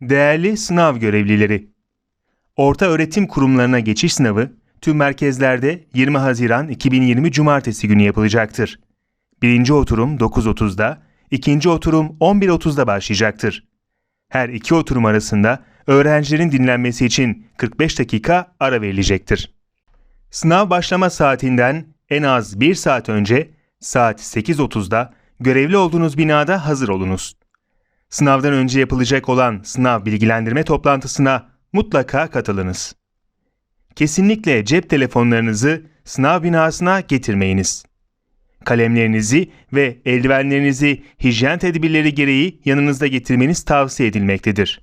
Değerli sınav görevlileri, Orta öğretim kurumlarına geçiş sınavı tüm merkezlerde 20 Haziran 2020 Cumartesi günü yapılacaktır. Birinci oturum 9.30'da, ikinci oturum 11.30'da başlayacaktır. Her iki oturum arasında öğrencilerin dinlenmesi için 45 dakika ara verilecektir. Sınav başlama saatinden en az 1 saat önce saat 8.30'da görevli olduğunuz binada hazır olunuz. Sınavdan önce yapılacak olan sınav bilgilendirme toplantısına mutlaka katılınız. Kesinlikle cep telefonlarınızı sınav binasına getirmeyiniz. Kalemlerinizi ve eldivenlerinizi hijyen tedbirleri gereği yanınızda getirmeniz tavsiye edilmektedir.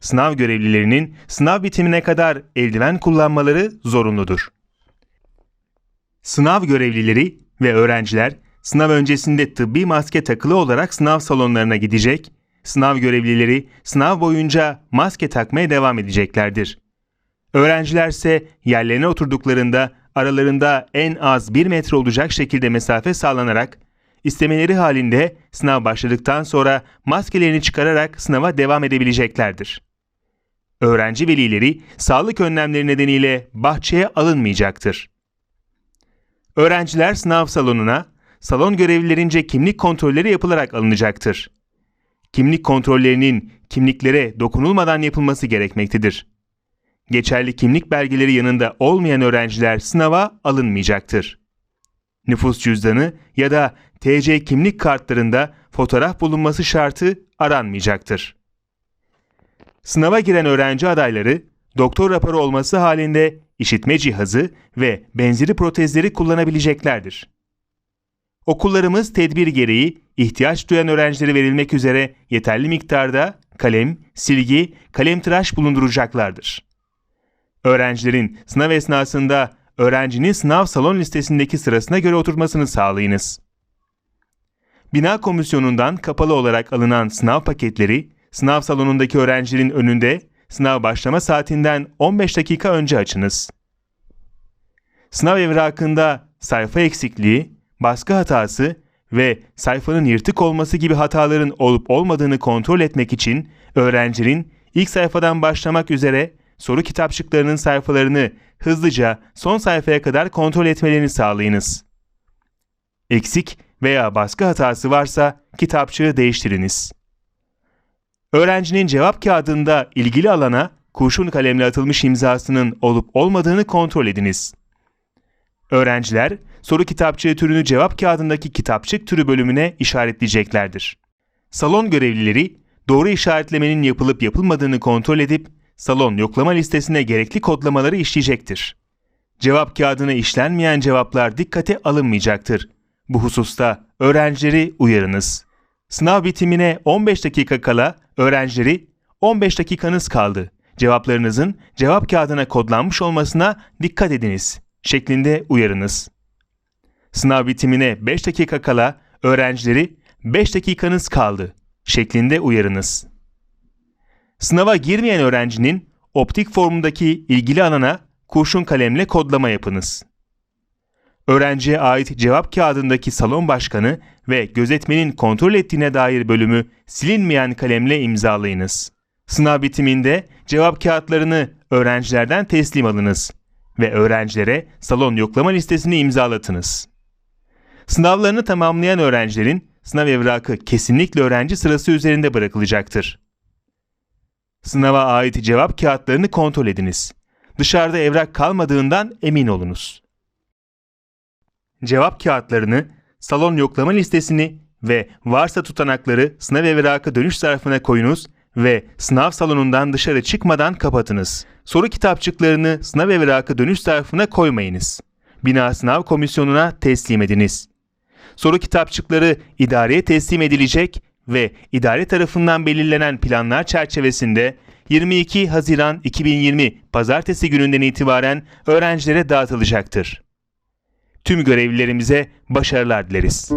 Sınav görevlilerinin sınav bitimine kadar eldiven kullanmaları zorunludur. Sınav görevlileri ve öğrenciler sınav öncesinde tıbbi maske takılı olarak sınav salonlarına gidecek, sınav görevlileri sınav boyunca maske takmaya devam edeceklerdir. Öğrenciler ise yerlerine oturduklarında aralarında en az 1 metre olacak şekilde mesafe sağlanarak, istemeleri halinde sınav başladıktan sonra maskelerini çıkararak sınava devam edebileceklerdir. Öğrenci velileri sağlık önlemleri nedeniyle bahçeye alınmayacaktır. Öğrenciler sınav salonuna salon görevlilerince kimlik kontrolleri yapılarak alınacaktır. Kimlik kontrollerinin kimliklere dokunulmadan yapılması gerekmektedir. Geçerli kimlik belgeleri yanında olmayan öğrenciler sınava alınmayacaktır. Nüfus cüzdanı ya da TC kimlik kartlarında fotoğraf bulunması şartı aranmayacaktır. Sınava giren öğrenci adayları doktor raporu olması halinde işitme cihazı ve benzeri protezleri kullanabileceklerdir. Okullarımız tedbir gereği ihtiyaç duyan öğrencilere verilmek üzere yeterli miktarda kalem, silgi, kalem tıraş bulunduracaklardır. Öğrencilerin sınav esnasında öğrencinin sınav salon listesindeki sırasına göre oturmasını sağlayınız. Bina komisyonundan kapalı olarak alınan sınav paketleri sınav salonundaki öğrencilerin önünde sınav başlama saatinden 15 dakika önce açınız. Sınav evrakında sayfa eksikliği, baskı hatası ve sayfanın yırtık olması gibi hataların olup olmadığını kontrol etmek için öğrencinin ilk sayfadan başlamak üzere soru kitapçıklarının sayfalarını hızlıca son sayfaya kadar kontrol etmelerini sağlayınız. Eksik veya baskı hatası varsa kitapçığı değiştiriniz. Öğrencinin cevap kağıdında ilgili alana kurşun kalemle atılmış imzasının olup olmadığını kontrol ediniz. Öğrenciler soru kitapçığı türünü cevap kağıdındaki kitapçık türü bölümüne işaretleyeceklerdir. Salon görevlileri doğru işaretlemenin yapılıp yapılmadığını kontrol edip salon yoklama listesine gerekli kodlamaları işleyecektir. Cevap kağıdına işlenmeyen cevaplar dikkate alınmayacaktır. Bu hususta öğrencileri uyarınız. Sınav bitimine 15 dakika kala öğrencileri 15 dakikanız kaldı. Cevaplarınızın cevap kağıdına kodlanmış olmasına dikkat ediniz şeklinde uyarınız. Sınav bitimine 5 dakika kala öğrencileri 5 dakikanız kaldı şeklinde uyarınız. Sınava girmeyen öğrencinin optik formundaki ilgili alana kurşun kalemle kodlama yapınız. Öğrenciye ait cevap kağıdındaki salon başkanı ve gözetmenin kontrol ettiğine dair bölümü silinmeyen kalemle imzalayınız. Sınav bitiminde cevap kağıtlarını öğrencilerden teslim alınız ve öğrencilere salon yoklama listesini imzalatınız. Sınavlarını tamamlayan öğrencilerin sınav evrakı kesinlikle öğrenci sırası üzerinde bırakılacaktır. Sınava ait cevap kağıtlarını kontrol ediniz. Dışarıda evrak kalmadığından emin olunuz. Cevap kağıtlarını, salon yoklama listesini ve varsa tutanakları sınav evrakı dönüş zarfına koyunuz ve sınav salonundan dışarı çıkmadan kapatınız. Soru kitapçıklarını sınav evrakı dönüş zarfına koymayınız. Bina sınav komisyonuna teslim ediniz. Soru kitapçıkları idareye teslim edilecek ve idare tarafından belirlenen planlar çerçevesinde 22 Haziran 2020 Pazartesi gününden itibaren öğrencilere dağıtılacaktır. Tüm görevlilerimize başarılar dileriz.